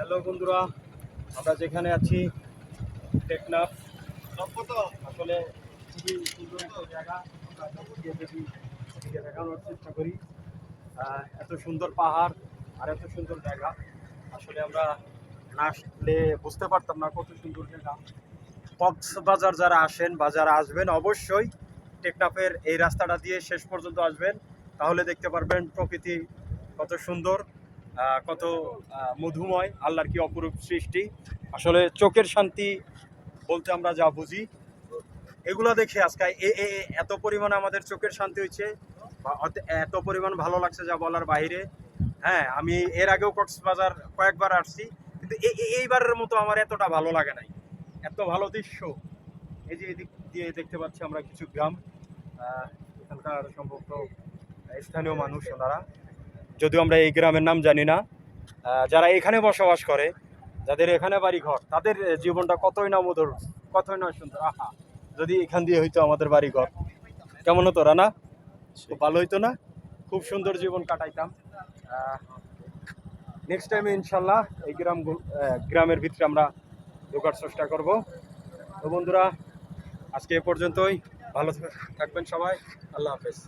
Hello বন্ধুরা, আমরা যেখানে আছি, টেকনাফ। আসলে খুবই সুন্দর জায়গা। দেখানোর চেষ্টা করি। এত সুন্দর পাহাড় আর এত সুন্দর জায়গা। আসলে আমরা না আসলে বুঝতে পারতাম না কত সুন্দর জায়গা। কক্সবাজার যারা আসেন বা যারা আসবেন, অবশ্যই টেকনাফের এই রাস্তাটা দিয়ে শেষ পর্যন্ত আসবেন। তাহলে দেখতে পারবেন প্রকৃতি কত সুন্দর। কত মধুময়, আল্লাহর কি অপরূপ সৃষ্টি। আসলে চোখের শান্তি বলতে আমরা যা বুঝি। এগুলো দেখে আজকে এ- এত পরিমাণ আমাদের চোখের শান্তি হয়েছে এত পরিমাণ ভালো লাগছে যা বলার বাইরে। হ্যাঁ আমি এর আগেও কক্সবাজার কয়েকবার আসছি, কিন্তু এইবারের মতো আমার এতটা ভালো লাগে নাই। এত ভালো দৃশ্য। এই যে এদিক দিয়ে দেখতে পাচ্ছি আমরা কিছু গ্রাম। এখানকার সম্ভবত স্থানীয় মানুষ ওনারা। যদিও আমরা এই গ্রামের নাম জানি না যারা এখানে বসবাস করে যাদের এখানে বাড়ি ঘর তাদের জীবনটা কতই না মধুর কতই না সুন্দর। আহা যদি এখান দিয়ে হইতো আমাদের বাড়ি ঘর কেমন হতো রানা? খুব ভালো হইতো না? খুব সুন্দর জীবন কাটাইতাম। নেক্সট টাইমে ইনশাল্লাহ এই গ্রাম গ্রামের ভিতরে আমরা ঢোকার চেষ্টা করব। তো বন্ধুরা আজকে এ পর্যন্তই। ভালো থাকবেন সবাই। আল্লাহ হাফেজ।